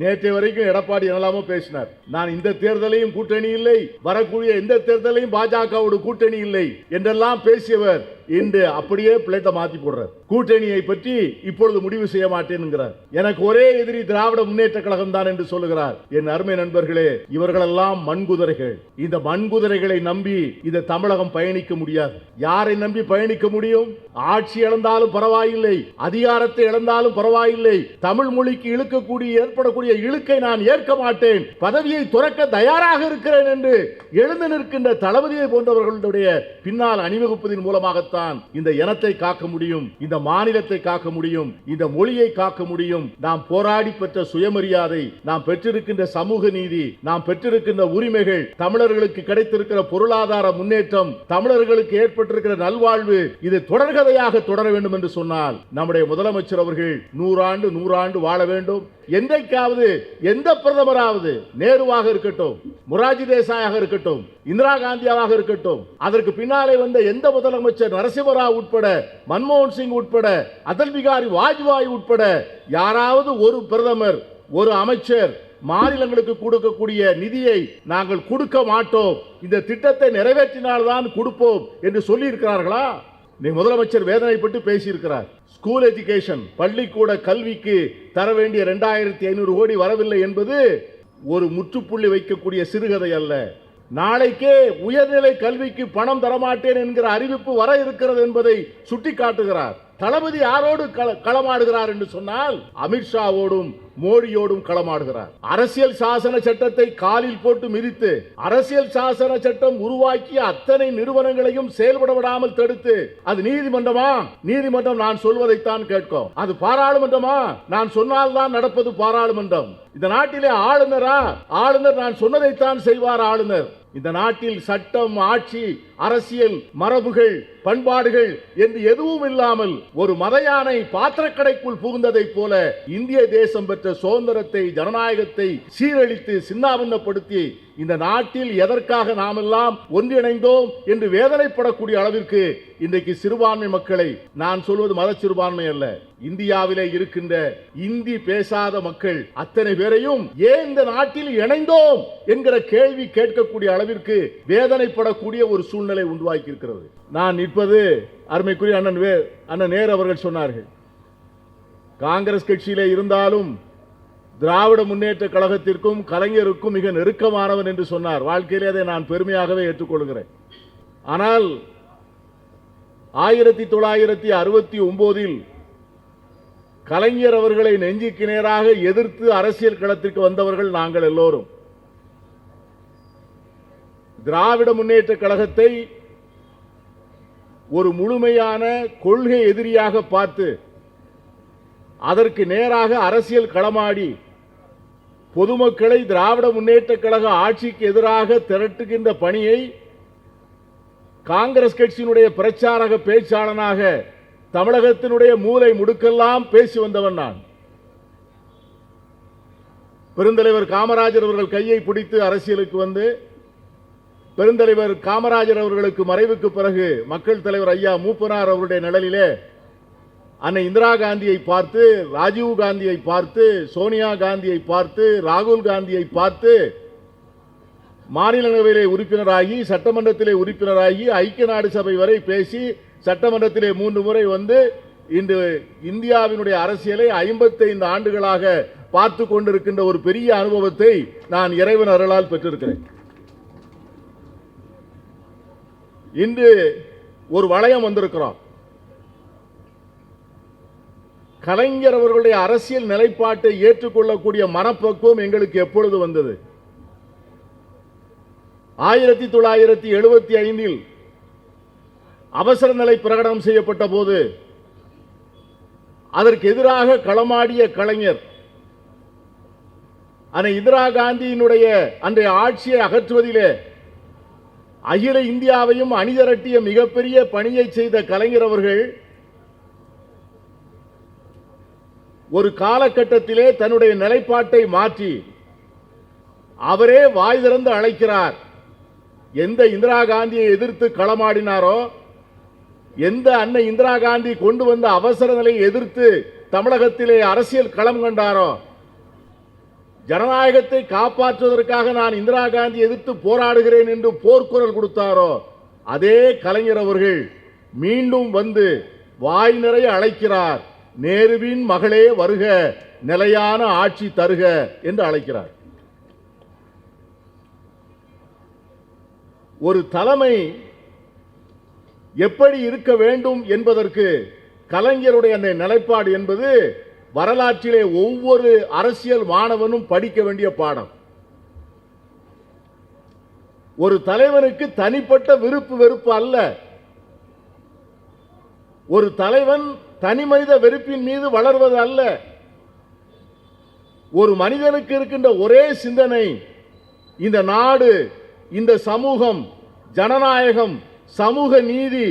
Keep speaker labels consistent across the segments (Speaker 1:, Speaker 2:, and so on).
Speaker 1: நேற்று வரைக்கும் எடப்பாடி என்னலாமோ பேசினார். நான் இந்த தேர்தலையும் கூட்டணி இல்லை வரக்கூடிய எந்த தேர்தலையும் பாஜகவோட கூட்டணி இல்லை என்றெல்லாம் பேசியவர் இன்று அப்படியே பிளேட்டை மாத்தி போடுறார். கூட்டணியை பற்றி இப்பொழுது முடிவு செய்ய மாட்டேன் எனக்கு ஒரே எதிரி திராவிட முன்னேற்ற கழகம் தான் என்று சொல்லுகிறார். என் அருமை நண்பர்களே இவர்களெல்லாம் மண்குதிரைகள். இந்த மண்குதிரைகளை நம்பி இந்த தமிழகம் பயணிக்க முடியாது. யாரை நம்பி பயணிக்க முடியும்? ஆட்சி இழந்தாலும் பரவாயில்லை அதிகாரத்தை இழந்தாலும் பரவாயில்லை. தமிழ் மொழிக்கு இழுக்கக்கூடிய ஏற்படக்கூடிய இழுக்கை நான் ஏற்க மாட்டேன். பதவியை துறக்க தயாராக இருக்கிறேன் என்று எழுந்து நிற்கின்ற தளபதியை போன்றவர்களுடைய பின்னால் அணிவகுப்பதன் மூலமாகத்தான் இந்த இனத்தை காக்க முடியும் இந்த மாநிலத்தை காக்க முடியும் இந்த மொழியை காக்க முடியும். நாம் போராடி பெற்ற சுயமரியாதை நாம் பெற்றிருக்கின்ற சமூக நீதி நாம் பெற்றிருக்கின்ற உரிமைகள் தமிழர்களுக்கு கிடைத்திருக்கிற பொருளாதார முன்னேற்றம் தமிழர்களுக்கு ஏற்பட்டிருக்கிற நல்வாழ்வு இது தொடர்கதையாக தொடர வேண்டும் என்று சொன்னால் நம்முடைய முதலமைச்சர் அவர்கள் நூறாண்டு நூறாண்டு வாழ வேண்டும். என்றைக்காவது எந்த பிரதமராவது நேருவாக இருக்கட்டும் முராஜி தேசாயாக இருக்கட்டும் இந்திரா காந்தியாவாக இருக்கட்டும் அதற்கு பின்னாலே வந்த எந்த முதலமைச்சர் நரசிம்மராவ் உட்பட மன்மோகன் சிங் உட்பட அடல் பிகாரி வாஜ்பாய் உட்பட யாராவது ஒரு பிரதமர் ஒரு அமைச்சர் மாநிலங்களுக்கு கொடுக்கக்கூடிய நிதியை நாங்கள் கொடுக்க மாட்டோம். இந்த திட்டத்தை நிறைவேற்றினால்தான் கொடுப்போம் என்று சொல்லியிருக்கிறார்களா? நீ முதலமைச்சர் வேதனைப்பட்டு பேசியிருக்கிறார். ஸ்கூல் எஜுகேஷன் பள்ளிக்கூட கல்விக்கு தர வேண்டிய ரெண்டாயிரத்தி ஐநூறு கோடி வரவில்லை என்பது ஒரு முற்றுப்புள்ளி வைக்கக்கூடிய சிறுகதை அல்ல. நாளைக்கே உயர்நிலை கல்விக்கு பணம் தரமாட்டேன் என்கிற அறிவிப்பு வர இருக்கிறது என்பதை சுட்டிக்காட்டுகிறார். தளபதி யாரோடு கள- களமாடுகிறார் என்று சொன்னால் அமித்ஷாவோடும் மோடியோடும் களமாடுகிறார். அரசியல் சாசன சட்டத்தை காலில் போட்டு மிதித்து அரசியல் சாசன சட்டம் உருவாக்கிய அத்தனை நிறுவனங்களையும் செயல்பட விடாமல் தடுத்து அது நீதிமன்றமா? நீதிமன்றம் நான் சொல்வதைத்தான் கேட்கும். அது பாராளுமன்றமா? நான் சொன்னால்தான் நடப்பது பாராளுமன்றம். இந்த நாட்டிலே ஆளுநரா? ஆளுநர் நான் சொன்னதைத்தான் செய்வார் ஆளுநர். இந்த நாட்டில் சட்டம் ஆட்சி அரசியல் மரபுகள் பண்பாடுகள் என்று எதுவும் இல்லாமல் ஒரு மதயானை பாத்திரக்கடைக்குள் புகுந்ததைப் போல இந்திய தேசம் பெற்ற சுதந்திரத்தை ஜனநாயகத்தை சீரழித்து சின்னாபின்னப்படுத்தி இந்த நாட்டில் எதற்காக நாமெல்லாம் ஒன்றிணைந்தோம் என்று வேதனைப்படக்கூடிய அளவிற்கு இன்றைக்கு சிறுபான்மை மக்களை நான் சொல்வது மத சிறுபான்மை அல்ல. இந்தியாவிலே இருக்கின்ற இந்தி பேசாத மக்கள் அத்தனை பேரையும் ஏன் இந்த நாட்டில் இணைந்தோம் என்கிற கேள்வி கேட்கக்கூடிய அளவிற்கு வேதனைப்படக்கூடிய ஒரு சூழ்நிலை உருவாக்கி இருக்கிறது நான் நிற்பது அருமைக்குரிய அண்ணன் வே அண்ணன் நேரு அவர்கள் சொன்னார்கள். காங்கிரஸ் கட்சியிலே இருந்தாலும் திராவிட முன்னேற்ற கழகத்திற்கும் கலைஞருக்கும் மிக நெருக்கமானவன் என்று சொன்னார். வாழ்க்கையிலே அதை நான் பெருமையாகவே ஏற்றுக்கொள்கிறேன். ஆனால் ஆயிரத்தி தொள்ளாயிரத்தி அறுபத்தி ஒன்பதில் கலைஞர் அவர்களை நெஞ்சுக்கு நேராக எதிர்த்து அரசியல் களத்திற்கு வந்தவர்கள் நாங்கள் எல்லோரும். திராவிட முன்னேற்ற கழகத்தை ஒரு முழுமையான கொள்கை எதிரியாக பார்த்து அதற்கு நேராக அரசியல் களமாடி பொதுமக்களை திராவிட முன்னேற்ற கழக ஆட்சிக்கு எதிராக திரட்டுகின்ற பணியை காங்கிரஸ் கட்சியினுடைய பிரச்சாரக பேச்சாளனாக தமிழகத்தினுடைய மூலை முடுக்கெல்லாம் பேசி வந்தவன் நான். பெருந்தலைவர் காமராஜர் அவர்கள் கையை பிடித்து அரசியலுக்கு வந்து பெருந்தலைவர் காமராஜர் அவர்களுக்கு மறைவுக்கு பிறகு மக்கள் தலைவர் ஐயா மூப்பனார் அவருடைய நிழலிலே அன்னை இந்திரா காந்தியை பார்த்து ராஜீவ் காந்தியை பார்த்து சோனியா காந்தியை பார்த்து ராகுல் காந்தியை பார்த்து மாநிலங்களவையிலே உறுப்பினராகி சட்டமன்றத்திலே உறுப்பினராகி ஐக்கிய நாடு சபை வரை பேசி சட்டமன்றத்திலே மூன்று முறை வந்து இன்று இந்தியாவினுடைய அரசியலை ஐம்பத்தைந்து ஆண்டுகளாக பார்த்து கொண்டிருக்கின்ற ஒரு பெரிய அனுபவத்தை நான் இறைவன் அருளால் பெற்றிருக்கிறேன். இன்று ஒரு வளையம் வந்திருக்கிறோம் கலைஞர் அவர்களுடைய அரசியல் நிலைப்பாட்டை ஏற்றுக்கொள்ளக்கூடிய மனப்பக்குவம் எங்களுக்கு எப்பொழுது வந்தது? ஆயிரத்தி தொள்ளாயிரத்தி எழுபத்தி ஐந்தில் அவசர நிலை பிரகடனம் செய்யப்பட்ட போது அதற்கு எதிராக களமாடிய கலைஞர் அந்த இந்திரா காந்தியினுடைய அன்றைய ஆட்சியை அகற்றுவதிலே அகில இந்தியாவையும் அணிதிரட்டிய மிகப்பெரிய பணியை செய்த கலைஞர் அவர்கள் ஒரு காலகட்டத்திலே தன்னுடைய நிலைப்பாட்டை மாற்றி அவரே வாய் திறந்து அழைக்கிறார். எந்த இந்திரா காந்தியை எதிர்த்து களமாடினாரோ எந்த அன்னை இந்திரா காந்தி கொண்டு வந்த அவசர நிலையை எதிர்த்து தமிழகத்திலே அரசியல் களம் கண்டாரோ ஜனநாயகத்தை காப்பாற்றுவதற்காக நான் இந்திரா காந்தி எதிர்த்து போராடுகிறேன் என்று போர்க்குரல் கொடுத்தாரோ அதே கலைஞர் அவர்கள் மீண்டும் வந்து வாய் நிறைய அழைக்கிறார். நேருவின் மகளே வருக நிலையான ஆட்சி தருக என்று அழைக்கிறார். ஒரு தலைமை எப்படி இருக்க வேண்டும் என்பதற்கு கலைஞருடைய அந்த நிலைப்பாடு என்பது வரலாற்றிலே ஒவ்வொரு அரசியல் மாணவனும் படிக்க வேண்டிய பாடம். ஒரு தலைவனுக்கு தனிப்பட்ட விருப்பு வெறுப்பு அல்ல. ஒரு தலைவன் தனி மனித வெறுப்பின் மீது வளர்வது அல்ல. ஒரு மனிதனுக்கு இருக்கின்ற ஒரே சிந்தனை இந்த நாடு இந்த சமூகம் ஜனநாயகம் சமூக நீதி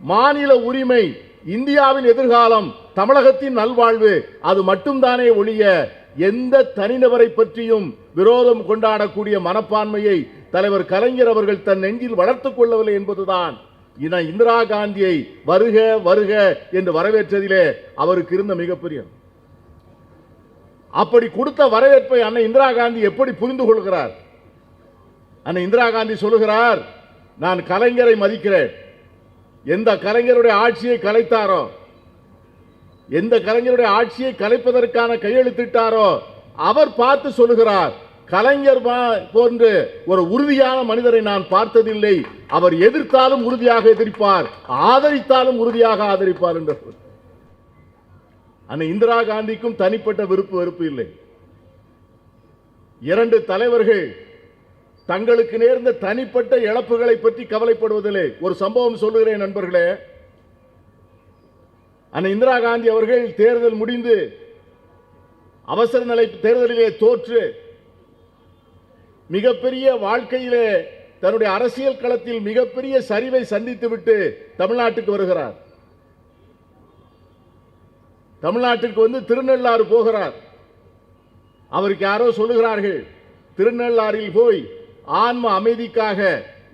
Speaker 1: மாநில உரிமை இந்தியாவின் எதிர்காலம் தமிழகத்தின் நல்வாழ்வு அது மட்டும்தானே ஒழிய எந்த தனிநபரை பற்றியும் விரோதம் கொண்டாடக்கூடிய மனப்பான்மையை தலைவர் கலைஞர் அவர்கள் தன் நெஞ்சில் வளர்த்துக் கொள்ளவில்லை என்பதுதான். இன இந்திரா காந்தியை வருக வருக என்று வரவேற்றதிலே அவருக்கு இருந்த மிகப்பெரிய அப்படி கொடுத்த வரவேற்பை அன்னை இந்திரா காந்தி எப்படி புரிந்து கொள்கிறார்? அன்னை இந்திரா காந்தி சொல்லுகிறார் நான் கலைஞரை மதிக்கிறேன். எந்த கலைஞருடைய ஆட்சியை கலைத்தாரோ எந்த கலைஞருடைய ஆட்சியை கலைப்பதற்கான கையெழுத்திட்டாரோ அவர் பார்த்து சொல்லுகிறார் கலைஞர் போன்று ஒரு உறுதியான மனிதரை நான் பார்த்ததில்லை. அவர் எதிர்த்தாலும் உறுதியாக எதிர்ப்பார் ஆதரித்தாலும் உறுதியாக ஆதரிப்பார் என்று அன்னை இந்திரா காந்திக்கும் தனிப்பட்ட விருப்பு வெறுப்பு இல்லை. இரண்டு தலைவர்கள் தங்களுக்கு நேர்ந்த தனிப்பட்ட இழப்புகளை பற்றி கவலைப்படுவதில்லை ஒரு சம்பவம் சொல்லுகிறேன் நண்பர்களே. அந்த இந்திரா காந்தி அவர்கள் தேர்தல் முடிந்து அவசர நிலை தேர்தலிலே தோற்று மிகப்பெரிய வாழ்க்கையிலே தன்னுடைய அரசியல் களத்தில் மிகப்பெரிய சரிவை சந்தித்துவிட்டு தமிழ்நாட்டுக்கு வருகிறார். தமிழ்நாட்டிற்கு வந்து திருநள்ளாறு போகிறார். அவருக்கு யாரோ சொல்லுகிறார்கள் திருநள்ளாறில் போய் ஆன்ம அமைதிக்காக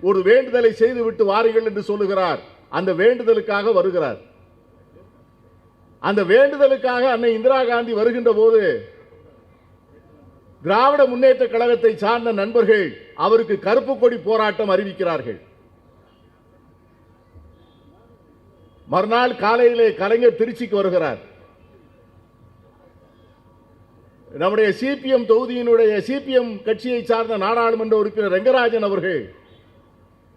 Speaker 1: ஒரு வேண்டுதலை செய்துவிட்டு வாருங்கள் என்று சொல்லுகிறார். அந்த வேண்டுதலுக்காக வருகிறார். அந்த வேண்டுதலுக்காக அன்னை இந்திரா காந்தி வருகின்ற போது திராவிட முன்னேற்ற கழகத்தை சார்ந்த நண்பர்கள் அவருக்கு கருப்பு கொடி போராட்டம் அறிவிக்கிறார்கள். மறுநாள் காலையிலே கலைஞர் திருச்சிக்கு வருகிறார். நம்முடைய சிபிஎம் தொகுதியினுடைய சிபிஎம் கட்சியை சார்ந்த நாடாளுமன்ற உறுப்பினர் ரெங்கராஜன் அவர்கள்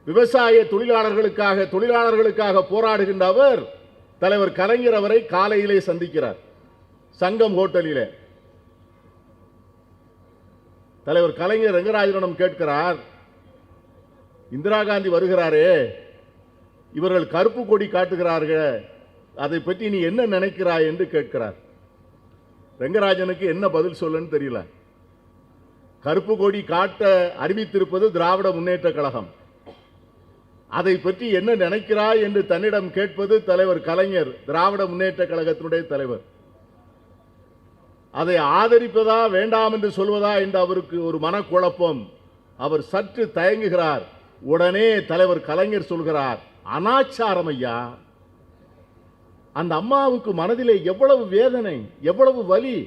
Speaker 1: விவசாய தொழிலாளர்களுக்காக தொழிலாளர்களுக்காக போராடுகின்ற அவர் தலைவர் கலைஞர் அவரை காலையிலே சந்திக்கிறார். சங்கம் ஹோட்டலிலே. தலைவர் கலைஞர் ரங்கராஜனிடம் கேட்கிறார் இந்திரா காந்தி வருகிறாரே இவர்கள் கருப்பு கொடி காட்டுகிறார்கள் அதை பற்றி நீ என்ன நினைக்கிறாய்? என்று கேட்கிறார். ரெங்கராஜனுக்கு என்ன பதில் சொல்லன்னு தெரியல. கருப்பு கொடி காட்ட அறிவித்திருப்பது திராவிட முன்னேற்ற கழகம். அதை பற்றி என்ன நினைக்கிறாய் என்று தன்னிடம் கேட்பது தலைவர் கலைஞர் திராவிட முன்னேற்ற கழகத்தினுடைய தலைவர். அதை ஆதரிப்பதா வேண்டாம் என்று சொல்வதா என்று அவருக்கு ஒரு மனக்குழப்பம். அவர் சற்று தயங்குகிறார். உடனே தலைவர் கலைஞர் சொல்கிறார் அனாச்சாரம் ஐயா. அந்த அம்மாவுக்கு மனதிலே எவ்வளவு வேதனை எவ்வளவு வலி.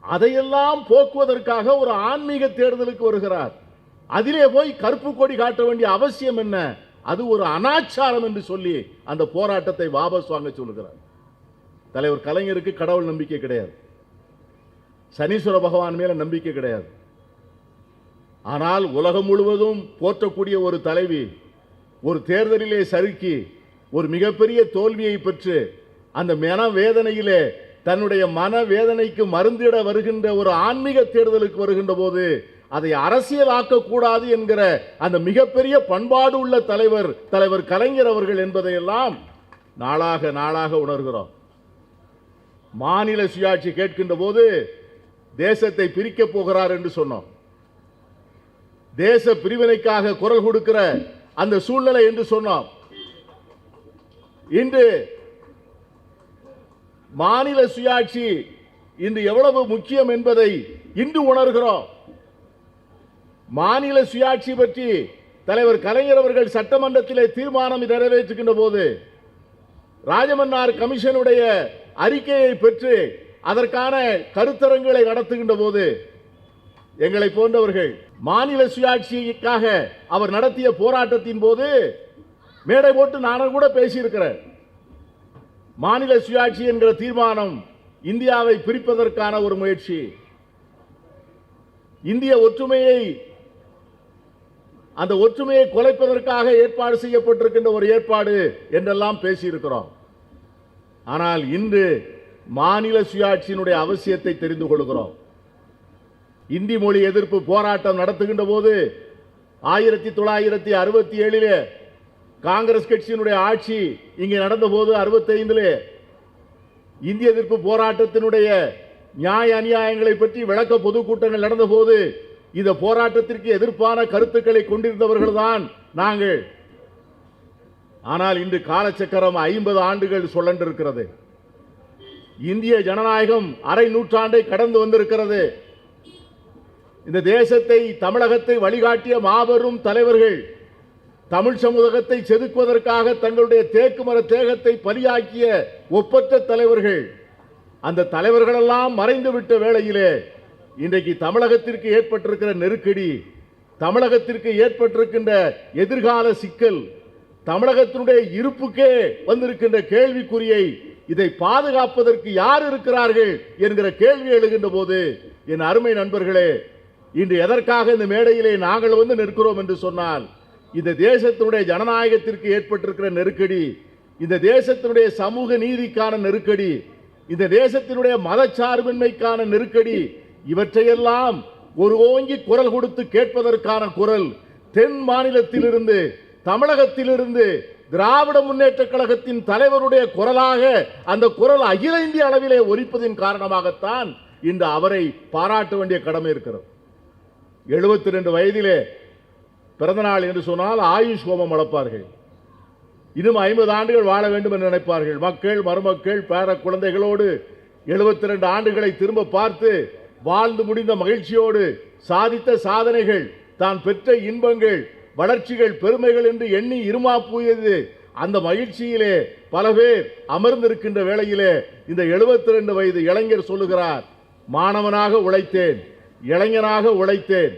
Speaker 1: அதையெல்லாம் போக்குவதற்காக ஒரு ஆன்மீக தேர்தலுக்கு வருகிறார். அதிலே போய் கருப்பு கொடி காட்ட வேண்டிய அவசியம் என்ன? அது ஒரு அனாச்சாரம் என்று சொல்லி அந்த போராட்டத்தை வாபஸ் வாங்க சொல்லுகிறார். தலைவர் கலைஞருக்கு கடவுள் நம்பிக்கை கிடையாது. சனீஸ்வர பகவான் மேல நம்பிக்கை கிடையாது. ஆனால் உலகம் முழுவதும் போற்றக்கூடிய ஒரு தலைவி ஒரு தேர்தலிலே சறுக்கி ஒரு மிகப்பெரிய தோல்வியை பெற்று அந்த மன வேதனையிலே தன்னுடைய மன வேதனைக்கு மருந்திட வருகின்ற ஒரு ஆன்மீக தேர்தலுக்கு வருகின்ற போது அதை அரசியலாக்க கூடாது என்கிற அந்த மிகப்பெரிய பண்பாடு உள்ள தலைவர் தலைவர் கலைஞர் அவர்கள் என்பதையெல்லாம் நாளாக நாளாக உணர்கிறோம். மாநில சுயாட்சி கேட்கின்ற போது தேசத்தை பிரிக்கப் போகிறார் என்று சொன்னோம். தேச பிரிவினைக்காக குரல் கொடுக்கிற அந்த சூழ்நிலை என்று சொன்னோம். இன்று மாநில சுயாட்சி இன்று எவ்வளவு முக்கியம் என்பதை இன்று உணர்கிறோம். மாநில சுயாட்சி பற்றி தலைவர் கலைஞர் அவர்கள் சட்டமன்றத்திலே தீர்மானம் நிறைவேற்றுகின்ற போது ராஜமன்னார் கமிஷனுடைய அறிக்கையை பெற்று அதற்கான கருத்தரங்களை நடத்துகின்ற போது எங்களை போன்றவர்கள் மாநில சுயாட்சிக்காக அவர் நடத்திய போராட்டத்தின் போது மேடை போட்டு நானும் கூட பேசியிருக்கிறேன். மாநில சுயாட்சி என்கிற தீர்மானம் இந்தியாவை பிரிப்பதற்கான ஒரு முயற்சி. இந்திய ஒற்றுமையை அந்த ஒற்றுமையை குலைப்பதற்காக ஏற்பாடு செய்யப்பட்டிருக்கின்ற ஒரு ஏற்பாடு என்றெல்லாம் பேசியிருக்கிறோம். ஆனால் இன்று மாநில சுயாட்சியினுடைய அவசியத்தை தெரிந்து கொள்கிறோம். இந்தி மொழி எதிர்ப்பு போராட்டம் நடத்துகின்ற போது ஆயிரத்தி தொள்ளாயிரத்தி அறுபத்தி ஏழிலே காங்கிரஸ் கட்சியினுடைய ஆட்சி இங்கே நடந்தபோது அறுபத்தைந்திலே இந்திய எதிர்ப்பு போராட்டத்தினுடைய நியாய அநியாயங்களை பற்றி விளக்க பொதுக்கூட்டங்கள் நடந்தபோது இந்த போராட்டத்திற்கு எதிர்ப்பான கருத்துக்களை கொண்டிருந்தவர்கள் தான் நாங்கள். ஆனால் இன்று காலச்சக்கரம் ஐம்பது ஆண்டுகள் சுழன்றிருக்கிறது. இந்திய ஜனநாயகம் அரை நூற்றாண்டை கடந்து வந்திருக்கிறது. இந்த தேசத்தை தமிழகத்தை வழிகாட்டிய மாபெரும் தலைவர்கள் தமிழ் சமூகத்தை செதுக்குவதற்காக தங்களுடைய தேக்கு மர தேகத்தை பலியாக்கிய ஒப்பற்ற தலைவர்கள் அந்த தலைவர்களெல்லாம் மறைந்துவிட்ட வேளையிலே இன்றைக்கு தமிழகத்திற்கு ஏற்பட்டிருக்கிற நெருக்கடி தமிழகத்திற்கு ஏற்பட்டிருக்கின்ற எதிர்கால சிக்கல் தமிழகத்தினுடைய இருப்புக்கே வந்திருக்கின்ற கேள்விக்குறியை இதை பாதுகாப்பதற்கு யார் இருக்கிறார்கள் என்கிற கேள்வி எழுகின்ற போது என் அருமை நண்பர்களே இன்று எதற்காக இந்த மேடையிலே நாங்கள் வந்து நிற்கிறோம் என்று சொன்னால் இந்த தேசத்தினுடைய ஜனநாயகத்திற்கு ஏற்பட்டிருக்கிற நெருக்கடி இந்த தேசத்தினுடைய சமூக நீதிக்கான நெருக்கடி இந்த தேசத்தினுடைய மதச்சார்பின்மைக்கான நெருக்கடி இவற்றையெல்லாம் ஒரு ஓங்கி குரல் கொடுத்து கேட்பதற்கான குரல் தென் மாநிலத்திலிருந்து தமிழகத்திலிருந்து திராவிட முன்னேற்ற கழகத்தின் தலைவருடைய குரலாக அந்த குரல் அகில இந்திய அளவிலே ஒலிப்பதின் காரணமாகத்தான் இன்று அவரை பாராட்ட வேண்டிய கடமை இருக்கிறது. எழுபத்தி ரெண்டு வயதிலே பிறந்தநாள் என்று சொன்னால் ஆயுஷ் ஹோமம் வளர்ப்பார்கள். இன்னும் ஐம்பது ஆண்டுகள் வாழ வேண்டும் என்று நினைப்பார்கள். மக்கள் மருமக்கள் பேர குழந்தைகளோடு எழுபத்தி ரெண்டு ஆண்டுகளை திரும்ப பார்த்து வாழ்ந்து முடிந்த மகிழ்ச்சியோடு சாதித்த சாதனைகள் தான் பெற்ற இன்பங்கள் வளர்ச்சிகள் பெருமைகள் என்று எண்ணி இருமாப்புயது அந்த மகிழ்ச்சியிலே பல பேர் அமர்ந்திருக்கின்ற வேளையிலே இந்த எழுபத்தி ரெண்டு வயது இளைஞர் சொல்லுகிறார் மாணவனாக உழைத்தேன் இளைஞனாக உழைத்தேன்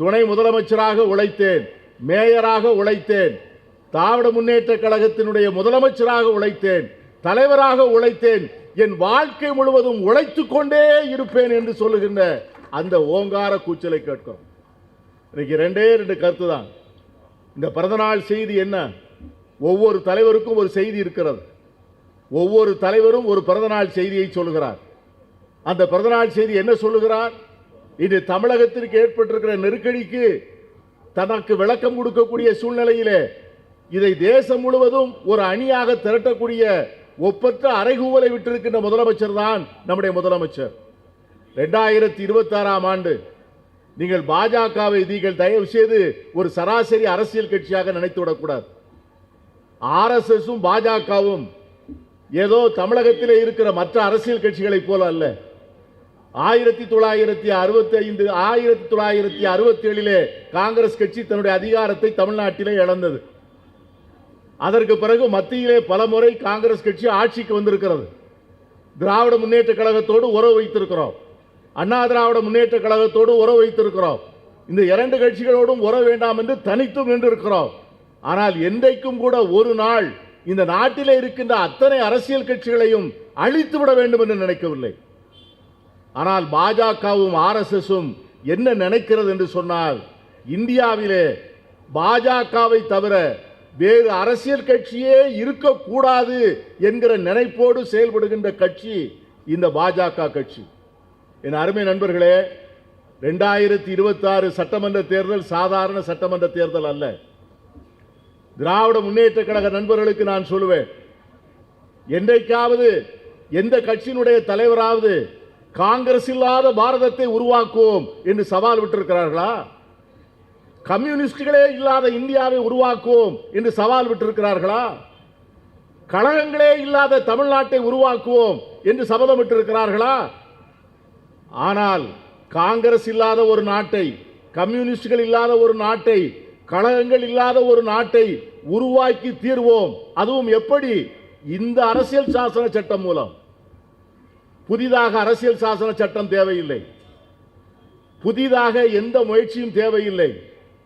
Speaker 1: துணை முதலமைச்சராக உழைத்தேன் மேயராக உழைத்தேன் திராவிட முன்னேற்ற கழகத்தினுடைய முதலமைச்சராக உழைத்தேன் தலைவராக உழைத்தேன் என் வாழ்க்கை முழுவதும் உழைத்து கொண்டே இருப்பேன் என்று சொல்லுகின்ற அந்த ஓங்கார கூச்சலை கேட்கும் இன்னைக்கு ரெண்டே ரெண்டு கருத்து தான் இந்த பிறந்தநாள் செய்தி என்ன? ஒவ்வொரு தலைவருக்கும் ஒரு செய்தி இருக்கிறது. ஒவ்வொரு தலைவரும் ஒரு பிறந்தநாள் செய்தியை சொல்லுகிறார். அந்த பிறந்தநாள் செய்தி என்ன சொல்லுகிறார்? இது தமிழகத்திற்கு ஏற்பட்டிருக்கிற நெருக்கடிக்கு தனக்கு விளக்கம் கொடுக்கக்கூடிய சூழ்நிலையிலே இதை தேசம் முழுவதும் ஒரு அணியாக திரட்டக்கூடிய ஒப்பற்ற அறைகூவலை விட்டிருக்கின்ற முதலமைச்சர் தான் நம்முடைய முதலமைச்சர். ரெண்டாயிரத்தி இருபத்தாறாம் ஆண்டு நீங்கள் பாஜகவை நீங்கள் தயவு செய்து ஒரு சராசரி அரசியல் கட்சியாக நினைத்து விடக்கூடாது. ஆர்எஸ்எஸும் பாஜகவும் ஏதோ தமிழகத்தில் இருக்கிற மற்ற அரசியல் கட்சிகளைப் போல அல்ல. ஆயிரத்தி தொள்ளாயிரத்தி அறுபத்தி ஐந்து ஆயிரத்தி தொள்ளாயிரத்தி அறுபத்தி ஏழிலே காங்கிரஸ் கட்சி தன்னுடைய அதிகாரத்தை தமிழ்நாட்டிலே இழந்தது. அதற்கு பிறகு மத்தியிலே பல முறை காங்கிரஸ் கட்சி ஆட்சிக்கு வந்திருக்கிறது. திராவிட முன்னேற்ற கழகத்தோடு உறவு வைத்திருக்கிறோம். அண்ணா திராவிட முன்னேற்ற கழகத்தோடு உறவு வைத்திருக்கிறோம். இந்த இரண்டு கட்சிகளோடும் உறவு வேண்டாம் என்று தனித்தும் நின்றிருக்கிறோம். ஆனால் என்றைக்கும் கூட ஒரு நாள் இந்த நாட்டிலே இருக்கின்ற அத்தனை அரசியல் கட்சிகளையும் அழித்து விட வேண்டும் என்று நினைக்கவில்லை. ஆனால் பாஜகவும் ஆர்எஸ்எஸும் என்ன நினைக்கிறது என்று சொன்னால் இந்தியாவிலே பாஜகவை தவிர வேறு அரசியல் கட்சியே இருக்கக்கூடாது என்கிற நினைப்போடு செயல்படுகின்ற கட்சி இந்த பாஜக கட்சி. என் அருமை நண்பர்களே ரெண்டாயிரத்தி இருபத்தாறு சட்டமன்ற தேர்தல் சாதாரண சட்டமன்ற தேர்தல் அல்ல. திராவிட முன்னேற்ற கழக நண்பர்களுக்கு நான் சொல்லுவேன் என்றைக்காவது எந்த கட்சியினுடைய தலைவராவது காங்கிரஸ் இல்லாத பாரதத்தை உருவாக்குவோம் என்று சவால் விட்டிருக்கிறார்களா? கம்யூனிஸ்டுகளே இல்லாத இந்தியாவை உருவாக்குவோம் என்று சவால் விட்டிருக்கிறார்களா? கழகங்களே இல்லாத தமிழ்நாட்டை உருவாக்குவோம் என்று சபதம் விட்டிருக்கிறார்களா? ஆனால் காங்கிரஸ் இல்லாத ஒரு நாட்டை கம்யூனிஸ்டுகள் இல்லாத ஒரு நாட்டை கழகங்கள் இல்லாத ஒரு நாட்டை உருவாக்கி தீர்வோம். அதுவும் எப்படி? இந்த அரசியல் சாசன சட்டம் மூலம். புதிதாக அரசியல் சாசன சட்டம் தேவையில்லை. புதிதாக எந்த முயற்சியும் தேவையில்லை.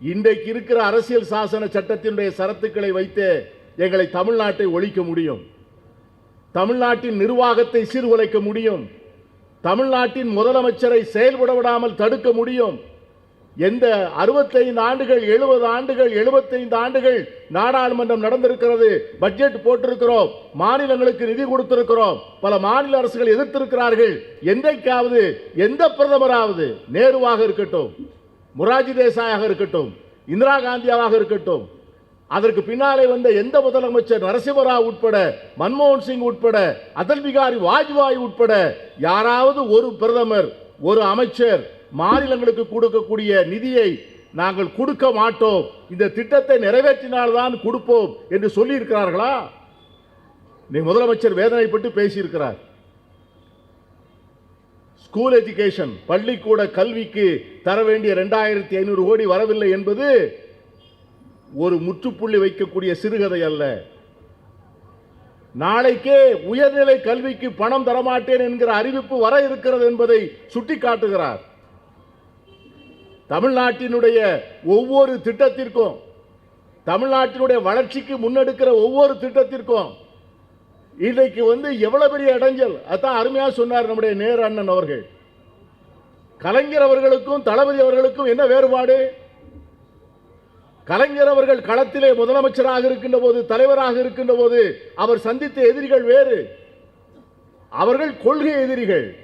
Speaker 1: இன்றைக்கு இருக்கிற அரசியல் சாசன சட்டத்தினுடைய சரத்துக்களை வைத்தே எங்களை தமிழ்நாட்டை ஒழிக்க முடியும். தமிழ்நாட்டின் நிர்வாகத்தை சீர்குலைக்க முடியும். தமிழ்நாட்டின் முதலமைச்சரை செயல்பட விடாமல் தடுக்க முடியும். எந்த அறுபத்தைந்து ஆண்டுகள் எழுபது ஆண்டுகள் எழுபத்தைந்து ஆண்டுகள் நாடாளுமன்றம் நடந்திருக்கிறது பட்ஜெட் போட்டிருக்கிறோம் மாநிலங்களுக்கு நிதி கொடுத்திருக்கிறோம் பல மாநில அரசுகள் எதிர்த்திருக்கிறார்கள் என்றைக்காவது எந்த பிரதமராவது நேருவாக இருக்கட்டும். முராஜி தேசாயாக இருக்கட்டும் இந்திரா காந்தியாவாக இருக்கட்டும் அதற்கு பின்னாலே வந்த எந்த முதலமைச்சர் நரசிம்மராவ் உட்பட மன்மோகன் சிங் உட்பட அடல் பிகாரி வாஜ்பாய் உட்பட யாராவது ஒரு பிரதமர் ஒரு அமைச்சர் மாநிலங்களுக்கு கொடுக்கக்கூடிய நிதியை நாங்கள் கொடுக்க மாட்டோம். இந்த திட்டத்தை நிறைவேற்றினால்தான் கொடுப்போம் என்று சொல்லியிருக்கிறார்களா? நீ முதலமைச்சர் வேதனைப்பட்டு பேசியிருக்கிறார். ஸ்கூல் எஜுகேஷன் பள்ளிக்கூட கல்விக்கு தர வேண்டிய ரெண்டாயிரத்தி ஐநூறு கோடி வரவில்லை என்பது ஒரு முற்றுப்புள்ளி வைக்கக்கூடிய சிறுகதை அல்ல. நாளைக்கே உயர்நிலை கல்விக்கு பணம் தரமாட்டேன் என்கிற அறிவிப்பு வர இருக்கிறது என்பதை சுட்டிக்காட்டுகிறார். தமிழ்நாட்டினுடைய ஒவ்வொரு திட்டத்திற்கும் தமிழ்நாட்டினுடைய வளர்ச்சிக்கு முன்னெடுக்கிற ஒவ்வொரு திட்டத்திற்கும் இன்றைக்கு வந்து எவ்வளவு பெரிய இடைஞ்சல்? அதான் அருமையா சொன்னார் நம்முடைய நேரு அண்ணன் அவர்கள். கலைஞர் அவர்களுக்கும் தளபதி அவர்களுக்கும் என்ன வேறுபாடு? கலைஞர் அவர்கள் களத்திலே முதலமைச்சராக இருக்கின்ற போது தலைவராக இருக்கின்ற போது அவர் சந்தித்த எதிரிகள் வேறு. அவர்கள் கொள்கை எதிரிகள்.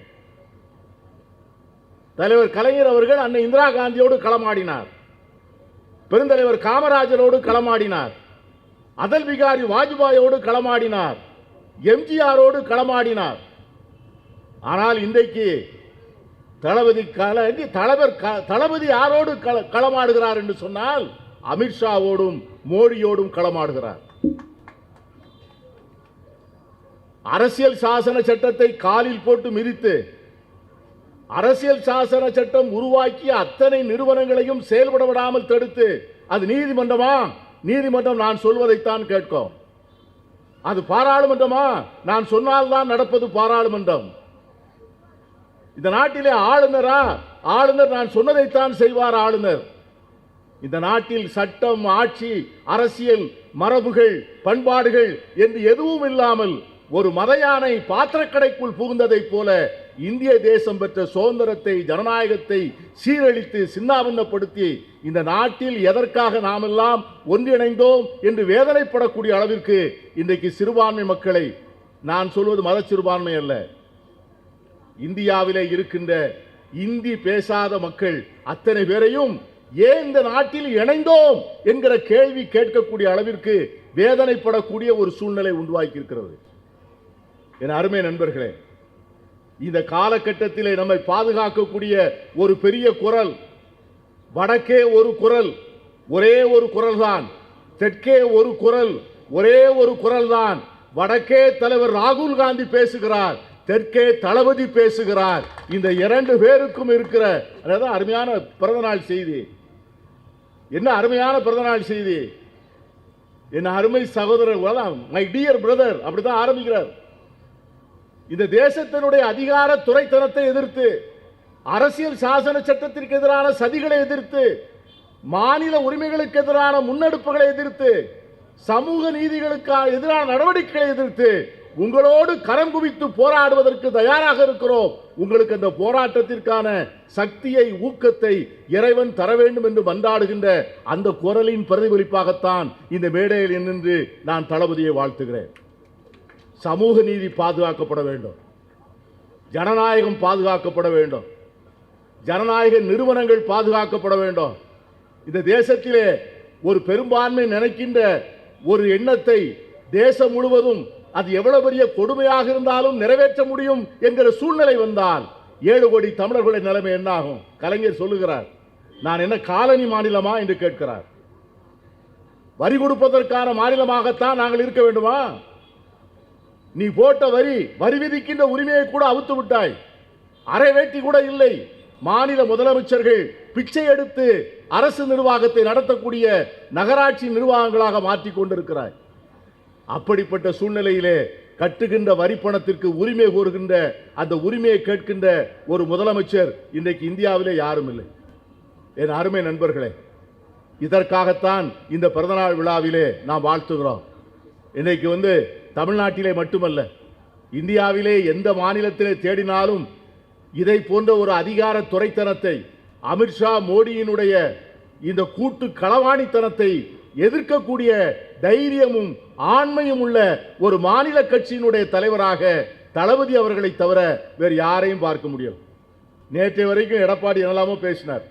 Speaker 1: தலைவர் கலைஞர் அவர்கள் அன்னை இந்திரா காந்தியோடு களமாடினார். பெருந்தலைவர் காமராஜரோடு களமாடினார். அதல் பிகாரி வாஜ்பாயோடு களமாடினார். எம்ஜிஆரோடு களமாடினார். ஆனால் இன்றைக்கு தளபதி கல தலைவர் க- தளபதி யாரோடு கள- களமாடுகிறார் என்று சொன்னால் அமித்ஷாவோடும் மோடியோடும் களமாடுகிறார். அரசியல் சாசன சட்டத்தை காலில் போட்டு மிதித்து அரசியல் சாசன சட்டம் உருவாக்கிய அத்தனை நிறுவனங்களையும் செயல்பட விடாமல் தடுத்து அது நீதிமன்றமா? நீதிமன்றம் நான் சொல்வதைத்தான் கேட்கும். அது பாராளுமன்றமா? நான் சொன்னால்தான் நடப்பது பாராளுமன்றம். இந்த நாட்டிலே ஆளுநரா? ஆளுநர் நான் சொன்னதைத்தான் செய்வார் ஆளுநர். இந்த நாட்டில் சட்டம் ஆட்சி அரசியல் மரபுகள் பண்பாடுகள் என்று எதுவும் இல்லாமல் ஒரு மதையானை பாத்திரக்கடைக்குள் புகுந்ததைப் போல இந்திய தேசம் பெற்ற சுதந்திரத்தை ஜனநாயகத்தை சீரழித்து சின்னாபின்னப்படுத்தி இந்த நாட்டில் எதற்காக நாமெல்லாம் ஒன்றிணைந்தோம் என்று வேதனைப்படக்கூடிய அளவிற்கு இன்றைக்கு சிறுபான்மை மக்களை நான் சொல்வது மத சிறுபான்மை அல்ல. இந்தியாவிலே இருக்கின்ற இந்தி பேசாத மக்கள் அத்தனை பேரையும் ஏன் இந்த நாட்டில் இணைந்தோம் என்கிற கேள்வி கேட்கக்கூடிய அளவிற்கு வேதனைப்படக்கூடிய ஒரு சூழ்நிலை உண்டாக்கியிருக்கிறது இருக்கிறது என் அருமை நண்பர்களே இந்த காலகட்டத்திலே நம்மை பாதுகாக்கக்கூடிய ஒரு பெரிய குரல் வடக்கே ஒரு குரல் ஒரே ஒரு குரல் தான் தெற்கே ஒரு குரல் ஒரே ஒரு குரல் தான் வடக்கே தலைவர் ராகுல் காந்தி பேசுகிறார் தெற்கே தளபதி பேசுகிறார். இந்த இரண்டு பேருக்கும் இருக்கிற அதாவது அருமையான பிறந்தநாள் செய்தி. என்ன அருமையான பிறந்தநாள் செய்தி? என் அருமை சகோதரர் மை டியர் பிரதர் அப்படிதான் ஆரம்பிக்கிறார். இந்த தேசத்தினுடைய அதிகார துறைத்தனத்தை எதிர்த்து அரசியல் சாசன சட்டத்திற்கு எதிரான சதிகளை எதிர்த்து மாநில உரிமைகளுக்கு எதிரான முன்னெடுப்புகளை எதிர்த்து சமூக நீதிகளுக்கு எதிரான நடவடிக்கைகளை எதிர்த்து உங்களோடு கரம் குவித்து போராடுவதற்கு தயாராக இருக்கிறோம். உங்களுக்கு அந்த போராட்டத்திற்கான சக்தியை ஊக்கத்தை இறைவன் தர வேண்டும் என்று மன்றாடுகின்ற அந்த குரலின் பிரதிபலிப்பாகத்தான் இந்த மேடையில் நின்று நான் தளபதியை வாழ்த்துகிறேன். சமூக நீதி பாதுகாக்கப்பட வேண்டும். ஜனநாயகம் பாதுகாக்கப்பட வேண்டும். ஜனநாயக நிறுவனங்கள் பாதுகாக்கப்பட வேண்டும். இந்த தேசத்திலே ஒரு பெரும்பான்மை நினைக்கின்ற ஒரு எண்ணத்தை தேசம் முழுவதும் அது எவ்வளவு பெரிய கொடுமையாக இருந்தாலும் நிறைவேற்ற முடியும் என்கிற சூழ்நிலை வந்தால் ஏழு கோடி தமிழர்களின் நிலைமை என்னாகும்? கலைஞர் சொல்லுகிறார் நான் என்ன காலனி மாநிலமா? என்று கேட்கிறார். வரி கொடுப்பதற்கான மாநிலமாகத்தான் நாங்கள் இருக்க வேண்டுமா? நீ போட்ட வரி வரி விதிக்கின்ற உரிமையை கூட அவுத்து விட்டாய். அரை வேட்டி கூட இல்லை. மாநில முதலமைச்சர்கள் பிச்சை எடுத்து அரசு நிர்வாகத்தை நடத்தக்கூடிய நகராட்சி நிர்வாகங்களாக மாற்றி கொண்டிருக்கிறாய். அப்படிப்பட்ட சூழ்நிலையிலே கட்டுகின்ற வரிப்பணத்திற்கு உரிமை கோருகின்ற அந்த உரிமையை கேட்கின்ற ஒரு முதலமைச்சர் இன்றைக்கு இந்தியாவிலே யாரும் இல்லை. என் அருமை நண்பர்களே இதற்காகத்தான் இந்த பிறந்தநாள் விழாவிலே நாம் வாழ்த்துகிறோம். இன்றைக்கு வந்து தமிழ்நாட்டிலே மட்டுமல்ல இந்தியாவிலே எந்த மாநிலத்திலே தேடினாலும் இதை போன்ற ஒரு அதிகார துறைத்தனத்தை அமித்ஷா மோடியினுடைய இந்த கூட்டு களவாணித்தனத்தை எதிர்க்கக்கூடிய தைரியமும் ஆண்மையும் உள்ள ஒரு மாநில கட்சியினுடைய தலைவராக தளபதி அவர்களை தவிர வேறு யாரையும் பார்க்க முடியும் நேற்று வரைக்கும் எடப்பாடி என்னலாமோ பேசினார்.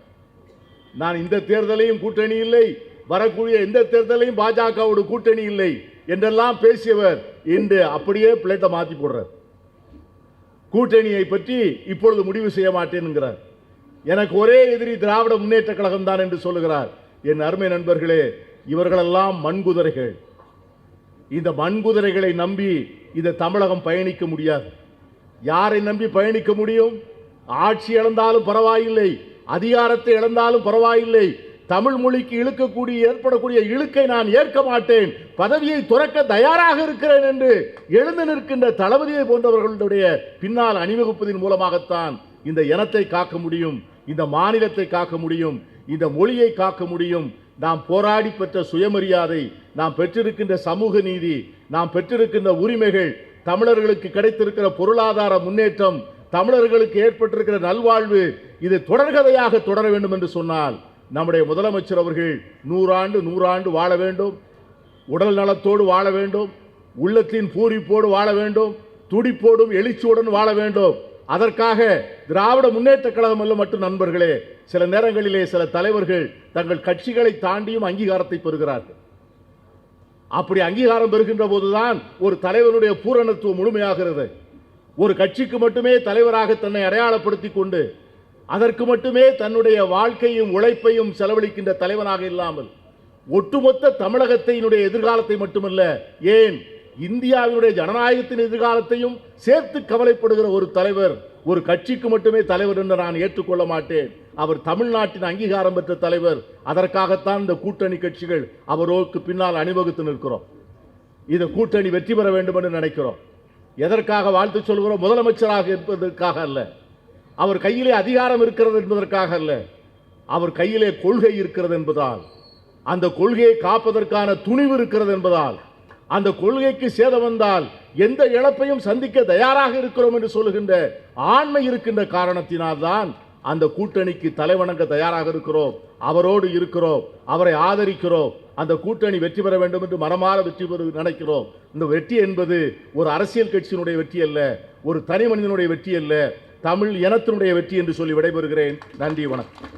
Speaker 1: நான் இந்த தேர்தலையும் கூட்டணி இல்லை வரக்கூடிய எந்த தேர்தலையும் பாஜகவோட கூட்டணி இல்லை என்றெல்லாம் பேசியவர் இன்று அப்படியே பிளேட்டை மாற்றி போடுறார். கூட்டணியை பற்றி இப்பொழுது முடிவு செய்ய மாட்டேன்கிறார் எனக்கு ஒரே எதிரி திராவிட முன்னேற்ற கழகம் தான் என்று சொல்லுகிறார். என் அருமை நண்பர்களே இவர்களெல்லாம் மண்குதிரைகள். இந்த மண்குதிரைகளை நம்பி இந்த தமிழகம் பயணிக்க முடியாது. யாரை நம்பி பயணிக்க முடியும்? ஆட்சி இழந்தாலும் பரவாயில்லை அதிகாரத்தை இழந்தாலும் பரவாயில்லை தமிழ் மொழிக்கு இழுக்கக்கூடிய ஏற்படக்கூடிய இழுக்கை நான் ஏற்க மாட்டேன். பதவியை துறக்க தயாராக இருக்கிறேன் என்று எழுந்து நிற்கின்ற தளபதியை போன்றவர்களுடைய பின்னால் அணிவகுப்பதன் மூலமாகத்தான் இந்த இனத்தை காக்க முடியும் இந்த மாநிலத்தை காக்க முடியும் இந்த மொழியை காக்க முடியும். நாம் போராடி பெற்ற சுயமரியாதை நாம் பெற்றிருக்கின்ற சமூக நீதி நாம் பெற்றிருக்கின்ற உரிமைகள் தமிழர்களுக்கு கிடைத்திருக்கிற பொருளாதார முன்னேற்றம் தமிழர்களுக்கு ஏற்பட்டிருக்கிற நல்வாழ்வு இது தொடர்கதையாக தொடர வேண்டும் என்று சொன்னால் நம்முடைய முதலமைச்சர் அவர்கள் நூறாண்டு நூறாண்டு வாழ வேண்டும். உடல் நலத்தோடு வாழ வேண்டும். உள்ளத்தின் பூரிப்போடு வாழ வேண்டும். துடிப்போடும் எழுச்சியுடன் வாழ வேண்டும். அதற்காக திராவிட முன்னேற்ற கழகம் அல்ல மட்டும் நண்பர்களே சில நேரங்களிலே சில தலைவர்கள் தங்கள் கட்சிகளை தாண்டியும் அங்கீகாரத்தை பெறுகிறார்கள். அப்படி அங்கீகாரம் பெறுகின்ற போதுதான் ஒரு தலைவனுடைய பூரணத்துவம் முழுமையாகிறது. ஒரு கட்சிக்கு மட்டுமே தலைவராக தன்னை அடையாளப்படுத்தி கொண்டு அதற்கு மட்டுமே தன்னுடைய வாழ்க்கையும் உழைப்பையும் செலவழிக்கின்ற தலைவனாக இல்லாமல் ஒட்டுமொத்த தமிழகத்தினுடைய எதிர்காலத்தை மட்டுமல்ல ஏன் இந்தியாவினுடைய ஜனநாயகத்தின் எதிர்காலத்தையும் சேர்த்து கவலைப்படுகிற ஒரு தலைவர் ஒரு கட்சிக்கு மட்டுமே தலைவர் என்று நான் ஏற்றுக்கொள்ள மாட்டேன். அவர் தமிழ்நாட்டின் அங்கீகாரம் பெற்ற தலைவர். அதற்காகத்தான் இந்த கூட்டணி கட்சிகள் அவரோக்கு பின்னால் அணிவகுத்து நிற்கிறோம். இந்த கூட்டணி வெற்றி பெற வேண்டும் என்று நினைக்கிறோம். எதற்காக வாழ்த்து சொல்கிறோம்? முதலமைச்சராக இருப்பதற்காக அல்ல. அவர் கையிலே அதிகாரம் இருக்கிறது என்பதற்காக அல்ல. அவர் கையிலே கொள்கை இருக்கிறது என்பதால் அந்த கொள்கையை காப்பதற்கான துணிவு இருக்கிறது என்பதால் அந்த கொள்கைக்கு சேதம் வந்தால் எந்த இழப்பையும் சந்திக்க தயாராக இருக்கிறோம் என்று சொல்லுகின்ற ஆண்மை இருக்கின்ற காரணத்தினால்தான் அந்த கூட்டணிக்கு தலைவணங்க தயாராக இருக்கிறோம். அவரோடு இருக்கிறோம். அவரை ஆதரிக்கிறோம். அந்த கூட்டணி வெற்றி பெற வேண்டும் என்று மனமாற வெற்றி பெற நினைக்கிறோம். இந்த வெற்றி என்பது ஒரு அரசியல் கட்சியினுடைய வெற்றி அல்ல. ஒரு தனி மனிதனுடைய வெற்றி அல்ல. தமிழ் இனத்தினுடைய வெற்றி என்று சொல்லி விடைபெறுகிறேன். நன்றி வணக்கம்.